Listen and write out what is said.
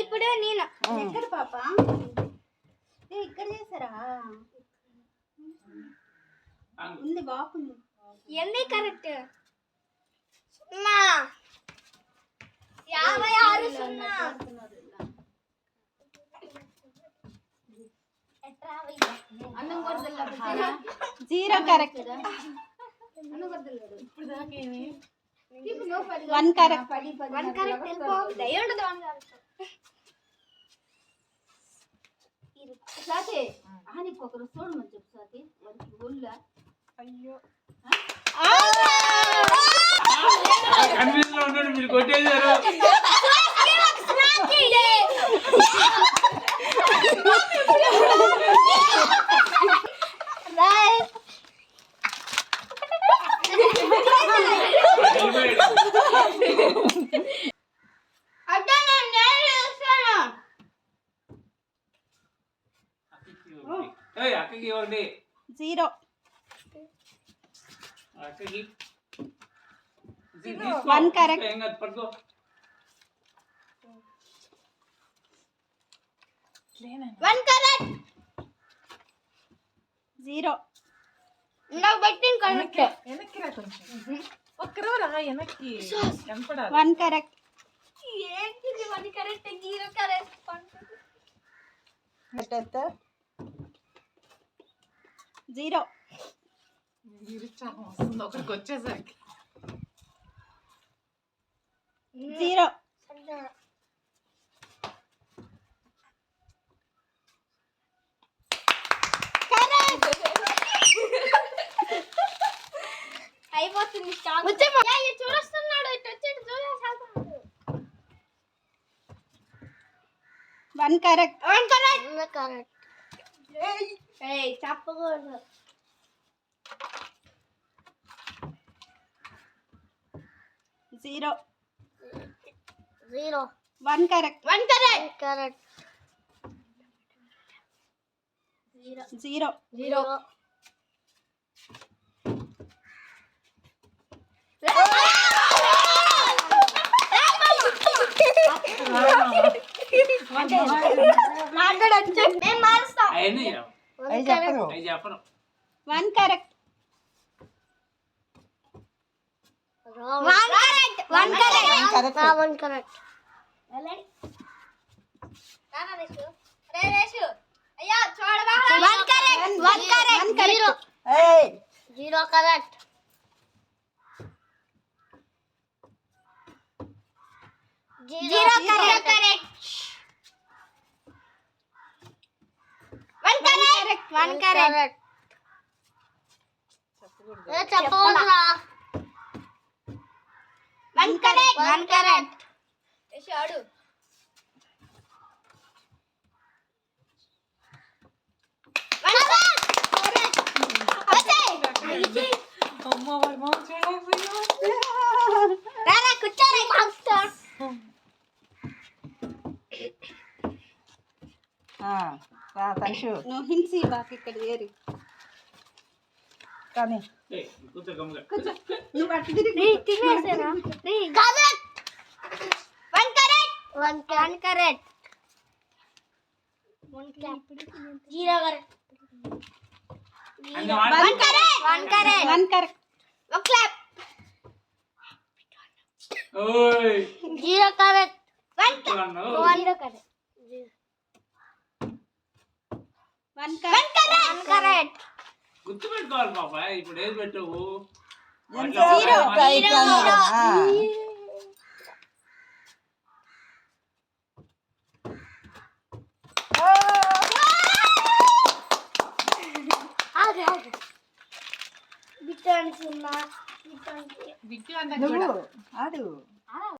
ఇప్పుడు నేను. ఎక్కడ పాప? ఏ ఇక్కడ చేసారా ఉంది బాగుంది ఎన్ని కరెక్ట్. సున్నా. యాభై ఆరు సున్నా. Zero correct. One correct one correct వెళ్ళిపో దయ ఉండదు వన్ కరెక్ట్ సాతి ఆనికి ఒకరు చూడమని చెప్పు సాతి వారికి ఒళ్ళ కన్ఫ్యూజన్లో ఉన్నాడు మీరు కొట్టేశారు వెళ్ళిపోయాడు. అక్కకి ఇవ్వండి. ఏయ్, అక్కకి ఇవ్వండి జీరో అక్కకి One correct. ఏం కాదు పట్టుకో వన్ కరెక్ట్ జీరో నాకు పెట్టిన కరెక్ట్ వెనక్కి రా కొంచెం ఒక్కరో రా వెనక్కి కనపడాలి వన్ కరెక్ట్ ఏంటిది one correct zero correct zero. నిరుత్సాహం వస్తుంది ఒకరికి వచ్చేసరికి జీరో అయిపోతుంది స్టాక్ చూస్తున్నాడు ఇటు వచ్చాడు చూసేసాడు one correct one correct correct ఏయ్ చెప్పకూడదు zero zero one correct one correct correct zero zero మాట్లాడచ్చు నేను మారుస్తా అవన్నీ చెప్పు. అవి చెప్పను one correct one correct one correct one correct అయ్యా చూడవా one correct one correct zero zero correct zero correct one correct one correct చెప్పకూడదురా one correct one correct అమ్మ రారా కూర్చోరా మాస్టర్ హింసి బాకి ఇక్కడ ఏరి. ఏయ్, కూర్చో గమ్ముగా. నువ్వు అటు తిరిగి తినేసారా? Correct. One correct. One one correct. One zero correct అన్ని వన్ వాడు- correct. One correct. One correct. ఒక క్లాప్. ఓయ్, zero correct. One కూర్చోను. Zero correct one correct. గుర్తుపెట్టుకోవాలి పాప ఇప్పుడు ఏది పెట్టవు? బిట్టు అంటే కూడా ఆడు.